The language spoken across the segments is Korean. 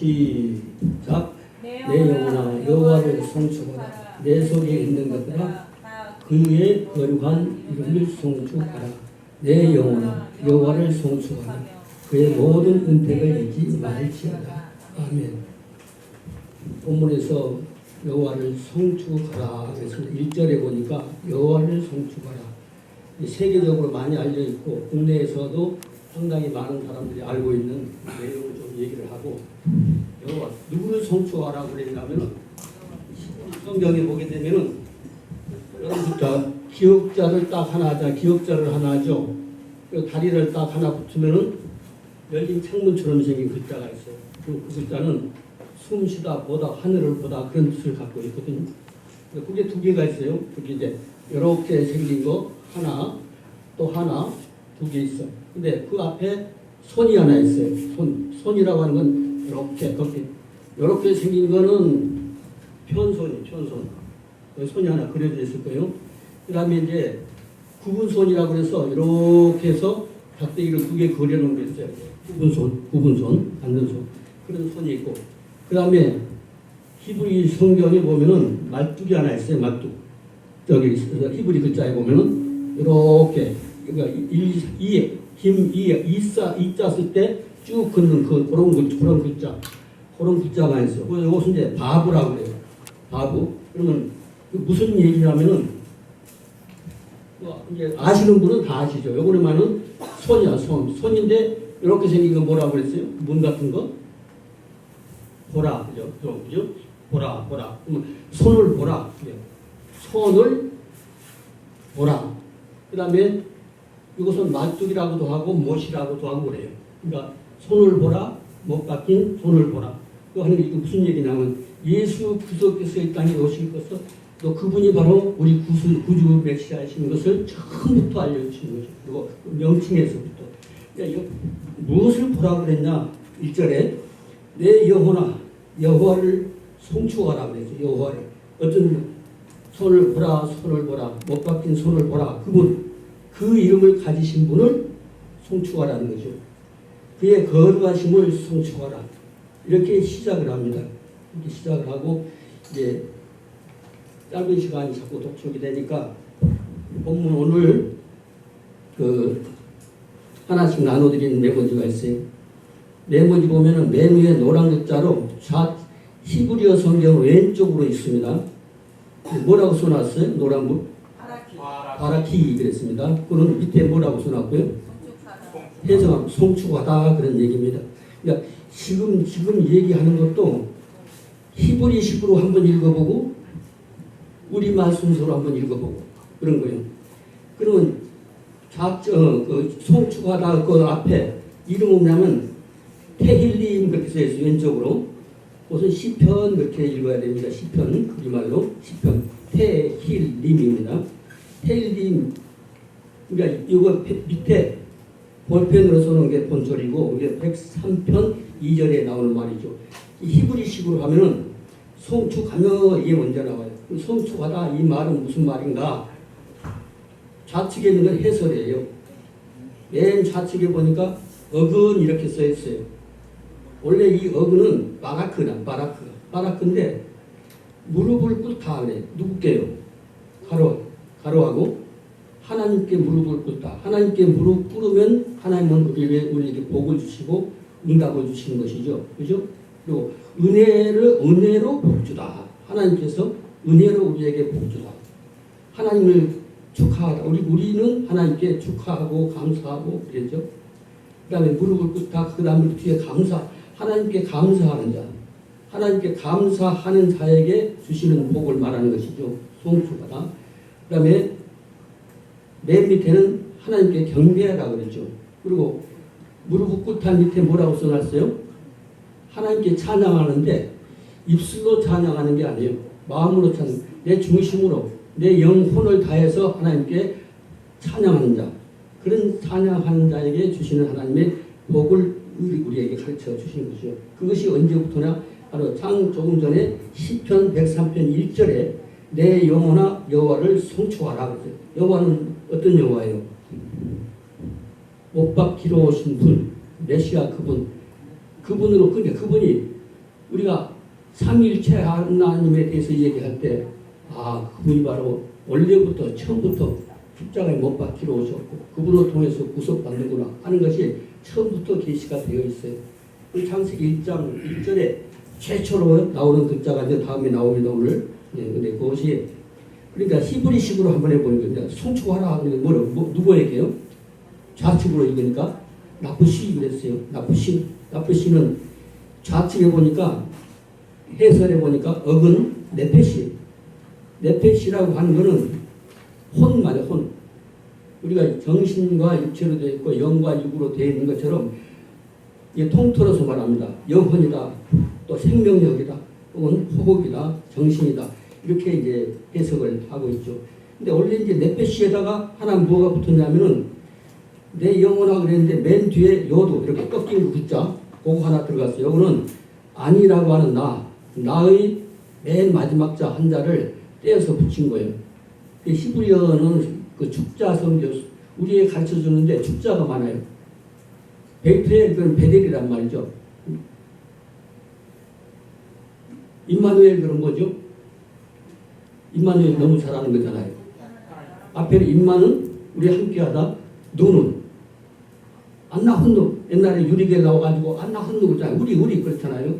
시작. 내 영혼아 여호와를 송축하라. 내 속에 있는 것들아 그의 거룩한 이름을 송축하라. 내 영혼아 여호와를 송축하라. 그의 모든 은택을 잊지 말지어다. 아멘. 본문에서 여호와를 송축하라. 그래서 1절에 보니까 여호와를 송축하라. 이 세계적으로 많이 알려 있고 국내에서도 상당히 많은 사람들이 알고 있는 내용을 좀 얘기를 하고 여호와 누구를 송축하라고 그랬냐면은 성경에 보게 되면은 여러분 자 기억자를 딱 하나 하자 기억자를 하나 하죠. 그 다리를 딱 하나 붙으면은 열린 창문처럼 생긴 글자가 있어요. 그, 그 글자는 숨쉬다 보다 하늘을 보다 그런 뜻을 갖고 있거든요. 그게 두 개가 있어요. 그게 이제 이렇게 생긴 거 하나 또 하나 두 개 있어. 근데 그 앞에 손이 하나 있어요. 손 손이라고 하는 건 이렇게 이렇게 이렇게 생긴 거는 편손이 편손. 그 손이 하나 그려져 있을 거예요. 그 다음에 이제 구분손이라고 해서 이렇게 해서 닭대기를 두 개 그려놓은 게 있어요. 구분손, 구분손, 앉는 손 그런 손이 있고 그 다음에 히브리 성경에 보면은 말뚝이 하나 있어요. 말뚝 여기 히브리 글자에 보면은 이렇게 그러니까 이, 이, 힘, 이, 이자, 이자 쓸 때 쭉 긋는 그, 그런, 글, 그런 글자. 그런 글자가 있어요. 그래서 이것은 이제 바브라고 그래요. 바브. 그러면 그 무슨 얘기냐면은, 뭐 이제 아시는 분은 다 아시죠. 요거는 손이야, 손. 손인데, 이렇게 생긴 거 뭐라고 그랬어요? 문 같은 거? 보라. 그죠? 그죠? 보라, 보라. 손을 보라. 손을 보라. 그 다음에 이것은 말뚝이라고도 하고 못이라고도 하고 그래요. 그러니까 손을 보라, 못 박힌 손을 보라. 그 하는 게 무슨 얘기냐면 예수 그리스도께서 이 땅에 오실 것을 또 그분이 바로 우리 구수, 구주 메시아이신 것을 처음부터 알려주신 거죠. 그리고 명칭에서부터. 그러니까 무엇을 보라고 그랬냐? 1절에 내 여호나 여호와를 송축하라 그랬죠. 여호와를. 어떤 손을 보라, 손을 보라, 못 박힌 손을 보라. 그분, 그 이름을 가지신 분을 송축하라는 거죠. 그의 거룩하심을 송축하라. 이렇게 시작을 합니다. 이렇게 시작을 하고, 이제 짧은 시간이 자꾸 독촉이 되니까, 본문 오늘 그 하나씩 나눠드리는 메모지가 있어요. 메모지 보면은 맨 위에 노란 글자로 좌, 히브리어 성경 왼쪽으로 있습니다. 뭐라고 써놨어요? 노란 물? 바라키 그랬습니다. 그는 밑에 뭐라고 써놨고요? 해석하면 송축하다 그런 얘기입니다. 그러니까 지금 지금 얘기하는 것도 히브리식으로 한번 읽어보고 우리말 순서로 한번 읽어보고 그런 거예요. 그러면 좌저 그 송축하다 그 앞에 이름이 뭐냐면 테힐림 그렇게 써 있어요. 왼쪽으로 우선 시편 그렇게 읽어야 됩니다. 시편 우리말로 시편 테힐림입니다. 테힐림 그러니까 이거 밑에 볼펜으로 써놓은 게 본절이고 이게 103편 2절에 나오는 말이죠. 이 히브리식으로 하면은 송축하며 이게 먼저 나와요. 송축하다 이 말은 무슨 말인가? 좌측에 있는 건 해설이에요. 맨 좌측에 보니까 어근 이렇게 써 있어요. 원래 이 어근은 바라크나 바라크 바라크인데 무릎을 꿇다 그래 누구께요? 가로 가로하고 하나님께 무릎을 꿇다. 하나님께 무릎 꿇으면 하나님은 우리에게 우리에게 복을 주시고 응답을 주시는 것이죠. 그죠? 그리고 은혜를 은혜로 복주다. 하나님께서 은혜로 우리에게 복주다. 하나님을 축하하다. 우리 우리는 하나님께 축하하고 감사하고 그랬죠. 그 다음에 무릎을 꿇다. 그 다음에 뒤에 감사. 하나님께 감사하는 자. 하나님께 감사하는 자에게 주시는 복을 말하는 것이죠. 송축하다. 그 다음에 맨 밑에는 하나님께 경배하라 그랬죠. 그리고 무릎 꿇다 밑에 뭐라고 써놨어요? 하나님께 찬양하는데 입술로 찬양하는 게 아니에요. 마음으로 찬양. 내 중심으로 내 영혼을 다해서 하나님께 찬양하는 자. 그런 찬양하는 자에게 주시는 하나님의 복을 우리에게 가르쳐 주시는 것이죠. 그것이 언제부터냐? 바로 장 조금 전에 시편 103편 1절에 내 영혼아 여호와를 그랬어요. 여호와는 어떤 여호와예요? 못 박히러 오신 분, 메시아 그분, 그분으로 그러니까 그분이 우리가 삼일체 하나님에 대해서 얘기할 때, 아, 그분이 바로 원래부터 처음부터 십자가에 못 박히러 오셨고, 그분을 통해서 구속받는구나 하는 것이 처음부터 계시가 되어 있어요. 그 창세기 1장 1절에 최초로 나오는 글자가 이제 다음에 나옵니다, 오늘. 네, 근데 그것이, 그러니까 히브리식으로 한번 해보는 겁니다. 송축하라. 그러니까 뭐라, 뭐, 누구에게요? 좌측으로 읽으니까 나쁘시 그랬어요. 나쁘시. 나쁘시는 좌측에 보니까 해설해 보니까 억은 네페시. 네페시라고 하는 거는 혼 말이야, 혼. 우리가 정신과 육체로 되어 있고 영과 육으로 되어 있는 것처럼 이게 통틀어서 말합니다. 영혼이다, 또 생명력이다, 혹은 호흡이다, 정신이다. 이렇게 이제 해석을 하고 있죠. 근데 원래 이제 네페시에다가 하나 뭐가 붙었냐면은 내 영혼아 그랬는데 맨 뒤에 요도 이렇게 꺾인 글자 그거 하나 들어갔어요. 요거는 아니라고 하는 나, 나의 맨 마지막 자 한 자를 떼어서 붙인 거예요. 그 히브리어는 그 축자 성경 우리에 가르쳐 주는데 축자가 많아요. 베이트의 그런 베델이란 말이죠. 임마누엘 그런 거죠. 임마누엘 너무 잘하는 거잖아요. 앞에는 임마는 우리 함께하다 누는 안나 혼누 옛날에 유리개 나와가지고 안나 혼누 그러잖아요. 우리 우리 그렇잖아요.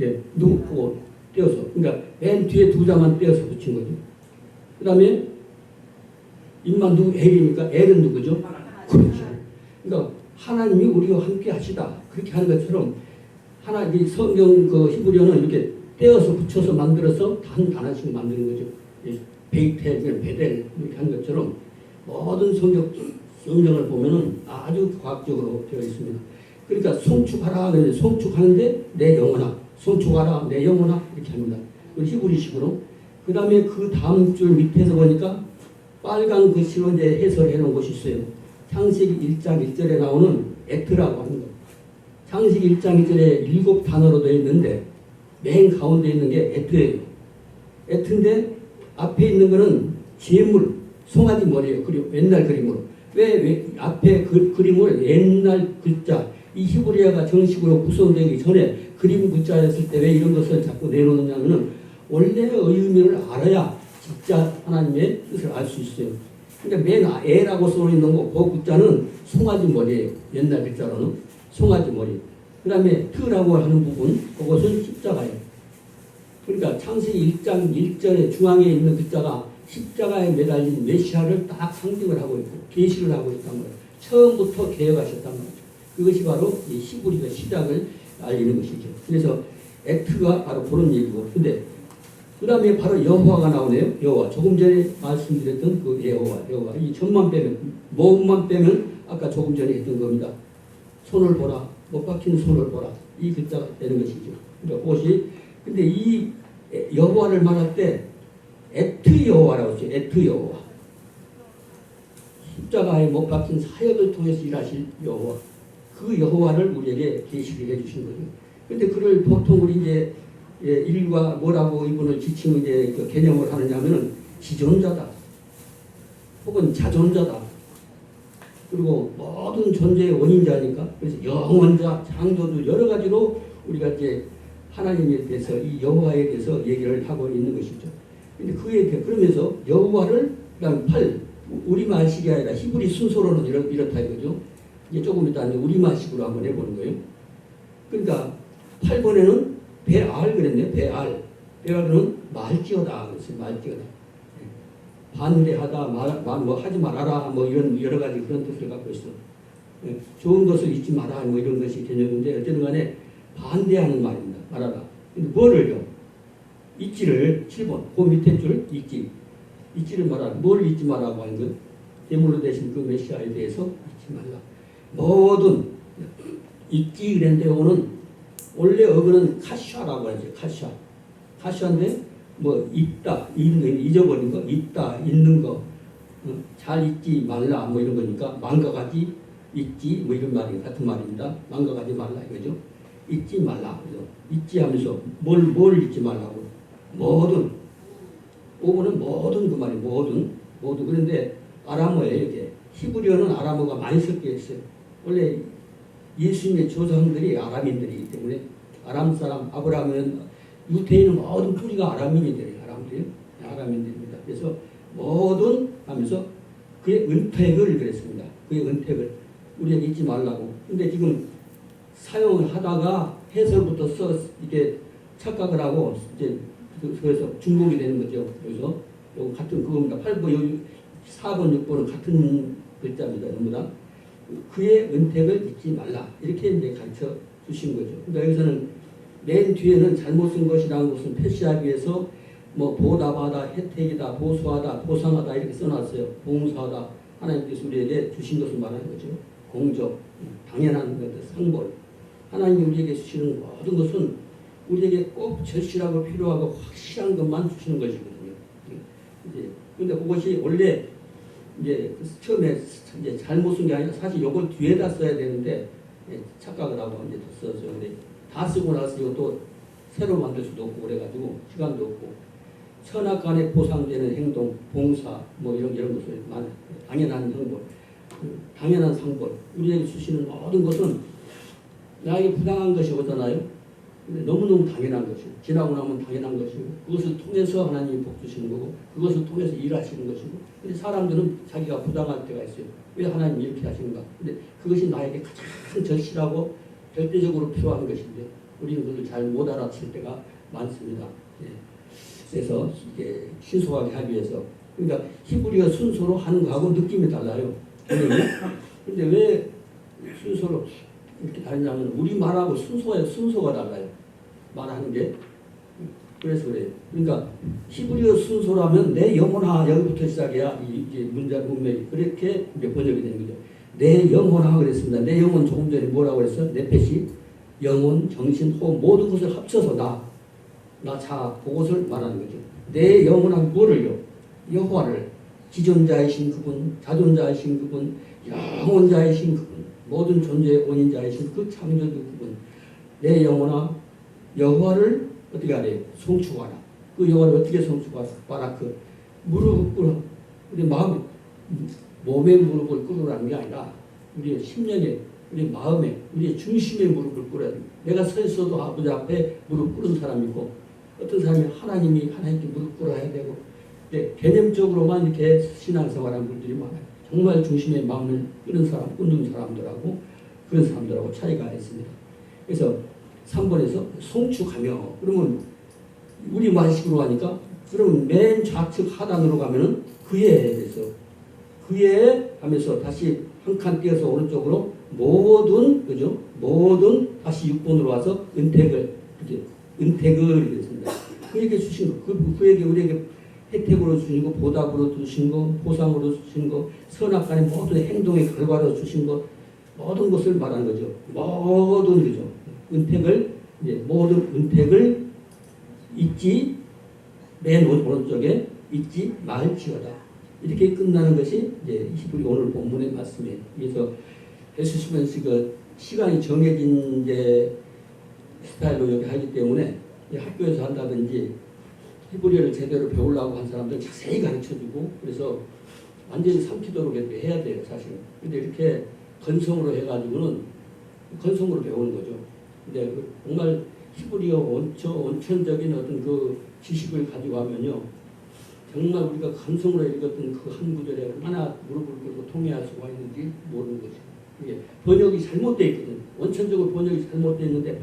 예, 누 그거 떼어서 그러니까 맨 뒤에 두 자만 떼어서 붙인 거죠. 그 다음에 임만 누구 엘이니까 엘은 누구죠? 그렇죠. 그러니까 하나님이 우리와 함께 하시다 그렇게 하는 것처럼 하나 이 성경 그 히브리어는 이렇게 떼어서 붙여서 만들어서 단 단하씩 만드는 거죠. 예, 베이텔, 베델 이렇게 한 것처럼 모든 성경 성경을 보면은 아주 과학적으로 되어 있습니다. 그러니까 송축하라 그러는데 송축하는데 내 영혼아, 송축하라 내 영혼아 이렇게 합니다. 그 히브리식으로. 그 다음에 그 다음 줄 밑에서 보니까 빨간 글씨로 이제 해설해 놓은 것이 있어요. 창세기 1장 1절에 나오는 에트라고 하는 거. 창세기 1장 1절에 일곱 단어로 되어 있는데 맨 가운데 있는 게 에트예요. 에트인데 앞에 있는 거는 재물, 송아지 머리예요. 그리고 옛날 그림으로. 왜, 왜 앞에 그, 그림을 옛날 글자, 이 히브리어가 정식으로 구성되기 전에 그림 글자였을 때 왜 이런 것을 자꾸 내놓느냐면은 원래의 의미를 알아야 진짜 하나님의 뜻을 알 수 있어요. 그러니까 맨 애라고 써 있는 거, 그 글자는 송아지 머리예요. 옛날 글자로는 송아지 머리. 그 다음에 트라고 하는 부분, 그것은 십자가예요. 그러니까 창세기 1장 1절에 중앙에 있는 글자가 십자가에 매달린 메시아를 딱 상징을 하고 있고 계시를 하고 있단 말이에요. 처음부터 개혁하셨단 말이에요. 그것이 바로 이 히브리의 시작을 알리는 것이죠. 그래서 액트가 바로 그런 얘기고. 근데 그 다음에 바로 여호와가 나오네요. 여호와. 조금 전에 말씀드렸던 그 여호와. 여호와. 이 전만 빼면, 모음만 빼면 아까 조금 전에 했던 겁니다. 손을 보라. 못 박힌 손을 보라. 이 글자가 되는 것이죠. 그러니까 그것이, 근데 이 여호와를 말할 때 에트 여호와라고 했죠. 에트 여호와. 십자가에 못 박힌 사역을 통해서 일하실 여호와. 그 여호와를 우리에게 계시를 해주신 거죠. 근데 그를 보통 우리 이제 예, 일과 뭐라고 이분을 지칭 이제 그 개념을 하느냐면은 지존자다. 혹은 자존자다. 그리고 모든 존재의 원인자니까 그래서 영원자, 창조주 여러 가지로 우리가 이제 하나님에 대해서 이 여호와에 대해서 얘기를 하고 있는 것이죠. 근데 그에 대해 그러면서 여호와를 그다음 팔 우리말식이 아니라 히브리 순서로는 이렇, 이렇다 이거죠. 이제 조금 이따 우리말식으로 한번 해보는 거예요. 그러니까 8번에는 배알 그랬네요. 배알. 배알은 말지어다. 그랬어요. 말지어다. 반대하다, 말, 말, 뭐 하지 말아라, 뭐 이런 여러 가지 그런 뜻을 갖고 있어. 예, 좋은 것을 잊지 마라, 뭐 이런 것이 개념인데 어쨌든 간에 반대하는 말입니다. 말아라. 근데 뭐를요? 잊지를 7번, 그 밑에 줄 잊지. 잊지를 말아라. 뭘 잊지 말라고 하는 건 제물로 대신 그 메시아에 대해서 잊지 말라. 모든 잊지 그랬는데 이거는 원래 어근은 카샤라고 하죠. 카샤. 카샤인데 뭐 있다, 있는 거, 잊어버린 거, 있다, 있는 거, 어, 잘 잊지 말라 뭐 이런 거니까 망각하지 잊지 뭐 이런 말이 같은 말입니다. 망각하지 말라 이거죠. 잊지 말라 그죠. 잊지 하면서 뭘 뭘 잊지 말라고 모든 오고는 모든 그 말이 모든 모든 그런데 아람어에 이렇게 히브리어는 아람어가 많이 섞여 있어요. 원래 예수님의 조상들이 아람인들이기 때문에 아람 사람 아브라함은 유태인은 모든 뿌리가 아람인들이에요. 아람들이 아람인들입니다. 그래서 모든 하면서 그의 은택을 그랬습니다. 그의 은택을 우리에게 잊지 말라고. 근데 지금 사용을 하다가 해설부터 써 이게 착각을 하고 이제 그- 그래서 중복이 되는 거죠. 그래서 요 같은 그겁니다. 8번 여기 4번 6번은 같은 글자입니다. 전부 다 그의 은택을 잊지 말라 이렇게 이제 가르쳐 주신 거죠. 그러니까 여기서는 맨 뒤에는 잘못 쓴 것이라는 것은 표시하기 위해서 뭐 보답하다, 혜택이다, 보수하다, 보상하다 이렇게 써놨어요. 봉사하다 하나님께서 우리에게 주신 것을 말하는 거죠. 공적, 당연한 것, 상벌. 하나님이 우리에게 주시는 모든 것은 우리에게 꼭 절실하고 필요하고 확실한 것만 주시는 것이거든요. 이제 근데 그것이 원래 이제 그 처음에 이제 잘못 쓴 게 아니라 사실 이걸 뒤에다 써야 되는데 예, 착각을 하고 이제 썼어요. 근데 다 쓰고 나서 이것도 새로 만들 수도 없고 그래가지고 시간도 없고 선악간에 보상되는 행동, 봉사 뭐 이런 이런 것을 말 당연한 행동, 그 당연한 상벌 우리에게 주시는 모든 것은 나에게 부당한 것이 오잖아요. 너무너무 당연한 것이고 지나고 나면 당연한 것이고 그것을 통해서 하나님이 복 주시는 거고 그것을 통해서 일하시는 것이고 근데 사람들은 자기가 부당할 때가 있어요. 왜 하나님이 이렇게 하시는가? 근데 그것이 나에게 가장 절실하고 절대적으로 필요한 것인데 우리는 그걸 잘 못 알아챌 때가 많습니다. 예. 그래서 이게 신속하게 위해서 그러니까 히브리어 순서로 하는 거하고 느낌이 달라요. 근데, 왜 순서로 이렇게 다르냐면 우리 말하고 순서가 순서가 달라요. 말하는 게 그래서 그래요. 그러니까 히브리어 순서라면 내 영혼아 여기부터 시작이야 이- 이게 문자 문맥이 그렇게 번역이 되는 거죠. 내 영혼아 그랬습니다. 내 영혼 조금 전에 뭐라고 그랬어? 내패시 영혼, 정신, 호흡 모든 것을 합쳐서 나, 나 자, 그것을 말하는 거죠. 내 영혼한 뭐를요? 여호와를 지존자이신 그분, 자존자이신 그분, 영원자이신 그분, 모든 존재의 원인자이신 그 창조주 그분, 내 영혼아 여호와를 어떻게 하래? 송축하라. 그 여호와를 어떻게 송축하라? 그 무릎을 꿇어. 우리 마음, 몸의 무릎을 꿇으라는 게 아니라 우리의 심령에 우리 마음에 우리의 중심에 무릎을 꿇어야 돼. 내가 서 있어도 아버지 앞에 무릎 꿇은 사람이 있고 어떤 사람이 하나님이 하나님께 무릎 꿇어야 되고 네, 개념적으로만 이렇게 신앙생활하는 분들이 많아요. 정말 중심에 마음을 끄는 사람, 꽂는 사람들하고 그런 사람들하고 차이가 있습니다. 그래서 3번에서 송축하며 그러면 우리 말식으로 하니까 그러면 맨 좌측 하단으로 가면은 그에 대해서 그에 하면서 다시 한 칸 띄어서 오른쪽으로 모든 그죠? 모든 다시 6번으로 와서 은택을 이제 은택을 이랬습니다. 그에게 주신 거, 그, 그에게 우리에게 혜택으로 주신 거, 보답으로 주신 거, 보상으로 주신 거, 선악간의 모든 행동의 결과로 주신 것, 모든 것을 말하는 거죠. 모든 거죠. 은택을 이제 모든 은택을 잊지 맨 오른쪽에 잊지 말지어다. 이렇게 끝나는 것이 이제 히브리 오늘 본문의 말씀이에요. 그래서 해수시면서 그 시간이 정해진 이제 스타일로 여기 하기 때문에 이 학교에서 한다든지 히브리어를 제대로 배우려고 한 사람들 자세히 가르쳐주고 그래서 완전히 삼키도록 이렇게 해야 돼요 사실. 근데 이렇게 건성으로 해가지고는 건성으로 배우는 거죠. 근데 그 정말 히브리어 원천, 원천적인 어떤 그 지식을 가지고 하면요. 정말 우리가 감성으로 읽었던 그 한 구절에 얼마나 무릎을 꿇고 통해할 수가 있는지 모르는 거죠. 이게 번역이 잘못되어 있거든. 원천적으로 번역이 잘못되어 있는데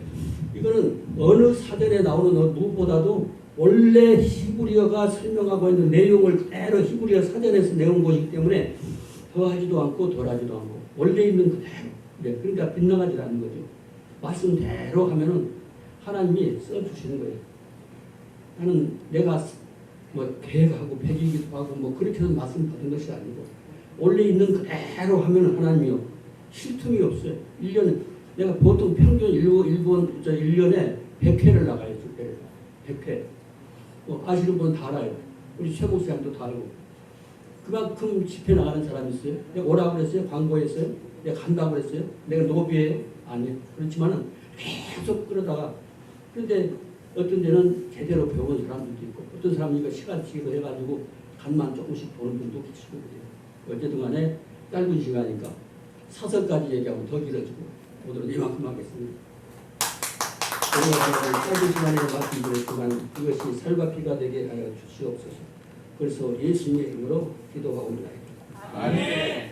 이거는 어느 사전에 나오는 어- 무엇보다도 원래 히브리어가 설명하고 있는 내용을 그대로 히브리어 사전에서 내온 것이기 때문에 더하지도 않고 덜하지도 않고 원래 있는 그대로 네, 그러니까 빗나가지 않는 거죠. 말씀대로 하면은 하나님이 써주시는 거예요. 나는 내가 뭐 계획하고 배기기도 하고 뭐 그렇게 해서 말씀 받은 것이 아니고 원래 있는 그대로 하면은 하나님이요 쉴 틈이 없어요. 1년에 내가 보통 평균 일본 일본 저 1년에 100회를 나가요. 100회. 100회. 뭐 아시는 분다 알아요. 우리 최 목사님도 다 알고. 그만큼 집회 나가는 사람이 있어요. 내가 오라고 그랬어요. 광고했어요. 내가 간다고 그랬어요. 내가 노비예요. 아니요. 그렇지만은 계속 그러다가 근데 어떤 데는 제대로 배운 사람들도 있고 어떤 사람은 이거 시간치기로 해가지고 간만 조금씩 보는 분도 계시고 그래요. 어쨌든 간에 짧은 시간이니까 사설까지 얘기하면 더 길어지고 오늘은 이만큼 하겠습니다. 오늘 짧은 시간에 말씀드렸지만 이것이 살과 피가 되게 하여 주시옵소서. 그래서 예수님의 이름으로 기도하옵나이다. 아멘.